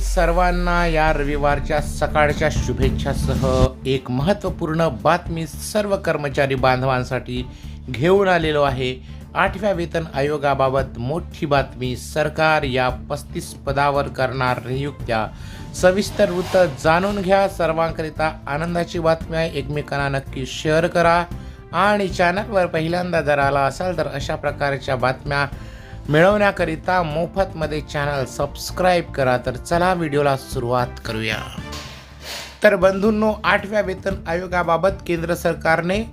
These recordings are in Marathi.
सर्वांना या रविवारच्या सकाळच्या शुभेच्छासह एक महत्त्वपूर्ण बातमी सर्व कर्मचारी बांधवांसाठी घेऊन आलेलो आहे. आठव्या वेतन आयोगाबाबत मोठी बातमी सरकार या पस्तीस पदावर करणार नियुक्त्या. सविस्तर वृत्त जाणून घ्या सर्वांकरिता आनंदाची बातमी आहे. एकमेकांना नक्की शेअर करा. आणि चॅनलवर पहिल्यांदा जर आला असाल तर अशा प्रकारच्या बातम्या मिळवण्याकरिता मोफतमध्ये चॅनल सबस्क्राईब करा. तर चला व्हिडिओला सुरुवात करूया. तर बंधूंनो आठव्या वेतन आयोगाबाबत केंद्र सरकारने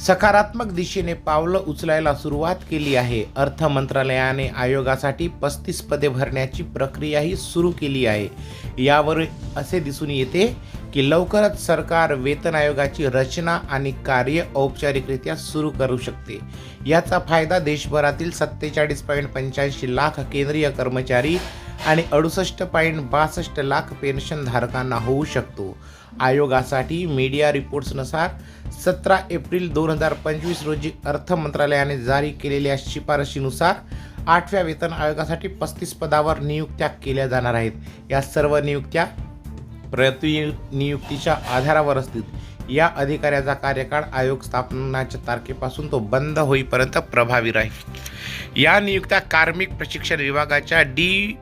सकारात्मक दिशेने पावलं उचलायला सुरुवात केली आहे. अर्थ मंत्रालयाने आयोगासाठी पस्तीस पदे भरण्याची प्रक्रियाही सुरू केली आहे. यावर असे दिसून येते की लवकरच सरकार वेतन आयोगाची रचना आणि कार्य औपचारिकरित्या सुरू करू शकते. याचा फायदा देशभरातील सत्तेचाळीस पॉईंट पंच्याऐंशी लाख केंद्रीय कर्मचारी आणि अडुसष्ट पॉईंट बासष्ट लाख पेन्शनधारकांना होऊ शकतो. आयोगासाठी मीडिया रिपोर्ट्सनुसार सतरा एप्रिल दोन हजार पंचवीस रोजी अर्थ मंत्रालयाने जारी केलेल्या शिफारशीनुसार आठव्या वेतन आयोगासाठी पस्तीस पदावर नियुक्त्या केल्या जाणार आहेत. या सर्व नियुक्त्या प्रतिनियुक्तीच्या आधारावर असतील. या अधिकाऱ्याचा कार्यकाळ आयोग स्थापनाच्या तारखेपासून तो बंद होईपर्यंत प्रभावी राहील. या नियुक्त्या कार्मिक प्रशिक्षण विभागाच्या डी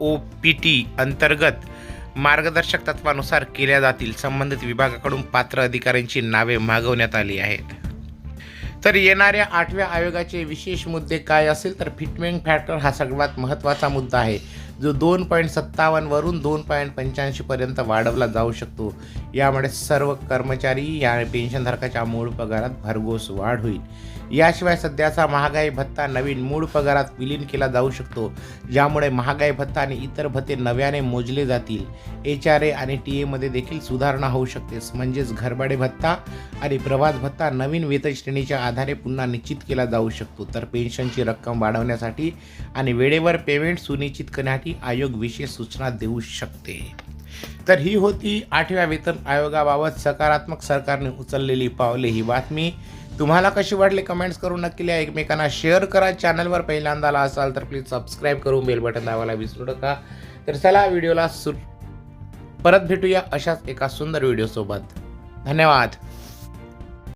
ओ पी टी अंतर्गत मार्गदर्शक तत्वानुसार केल्या जातील. संबंधित विभागाकडून पात्र अधिकाऱ्यांची नावे मागवण्यात आली आहेत. तर येणाऱ्या आठव्या आयोगाचे विशेष मुद्दे काय असेल? तर फिटमेंट फॅक्टर हा सगळ्यात महत्त्वाचा मुद्दा आहे. जो दोन पॉईंट सत्तावन्नवरून दोन पॉईंट पंच्याऐंशीपर्यंत वाढवला जाऊ शकतो. यामुळे सर्व कर्मचारी या पेन्शनधारकाच्या मूळ पगारात भरघोस वाढ होईल. याशिवाय सध्याचा महागाई भत्ता नवीन मूळ पगारात विलीन केला जाऊ शकतो ज्यामुळे महागाई भत्ता आणि इतर भत्ते नव्याने मोजले जातील. एच आर ए आणि टी एमध्ये देखील सुधारणा होऊ शकते म्हणजेच घरभाडे भत्ता आणि प्रवास भत्ता नवीन वेतन श्रेणीच्या आधारे पुन्हा निश्चित केला जाऊ शकतो. तर पेन्शनची रक्कम वाढवण्यासाठी आणि वेळेवर पेमेंट सुनिश्चित करण्यासाठी आयोग विशेष सूचना देऊ शकते. तर ही होती आठव्या वेतन आयोगाबाबत सकारात्मक सरकारने उचललेली पावले. ही बातमी तुम्हाला कशी वाटली कमेंट्स करून नक्की लिहा. एकमेकांना शेअर करा. चॅनलवर पहिल्यांदा आला असाल तर प्लीज सबस्क्राईब करून बेल बटन दाबायला विसरू नका. तर चला व्हिडिओला सु परत भेटूया अशाच एका सुंदर व्हिडिओसोबत. धन्यवाद.